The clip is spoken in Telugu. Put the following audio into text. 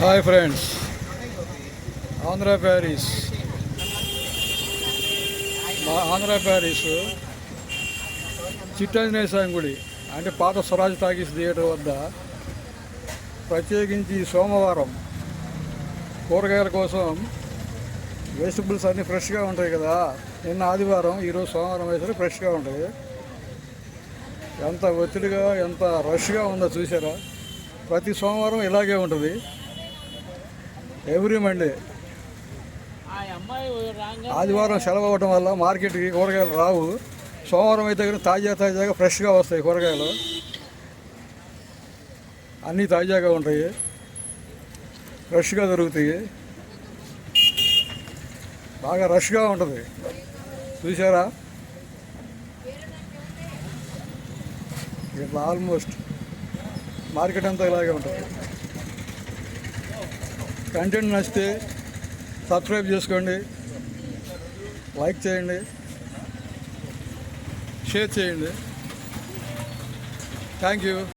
Hi friends. ఆంధ్ర ప్యారిస్. మా ఆంధ్ర ప్యారిస్. చిట్టాంజనేయ స్వామి గుడి అంటే పాత స్వరాజ్ టాకీస్ థియేటర్ వద్ద ప్రత్యేకించి సోమవారం కూరగాయల కోసం వెజిటబుల్స్ అన్నీ ఫ్రెష్గా ఉంటాయి కదా. నిన్న ఆదివారం ఈరోజు సోమవారం వేసరికి ఫ్రెష్గా ఉంటాయి. ఎంత ఒత్తిడిగా ఎంత రష్గా ఉందో చూసారా? ప్రతి సోమవారం ఇలాగే ఉంటుంది. Every Monday. అమ్మాయి ఆదివారం సెలవు అవ్వడం వల్ల మార్కెట్కి కూరగాయలు రావు. సోమవారం అయితే కనుక తాజా తాజాగా ఫ్రెష్గా వస్తాయి కూరగాయలు. అన్నీ తాజాగా ఉంటాయి. ఫ్రెష్గా దొరుకుతాయి. బాగా రష్గా ఉంటుంది. చూసారా ఇట్లా ఆల్మోస్ట్ మార్కెట్ అంతా ఇలాగే ఉంటుంది. కంటెంట్ నచ్చితే సబ్స్క్రైబ్ చేసుకోండి లైక్ చేయండి షేర్ చేయండి. Thank you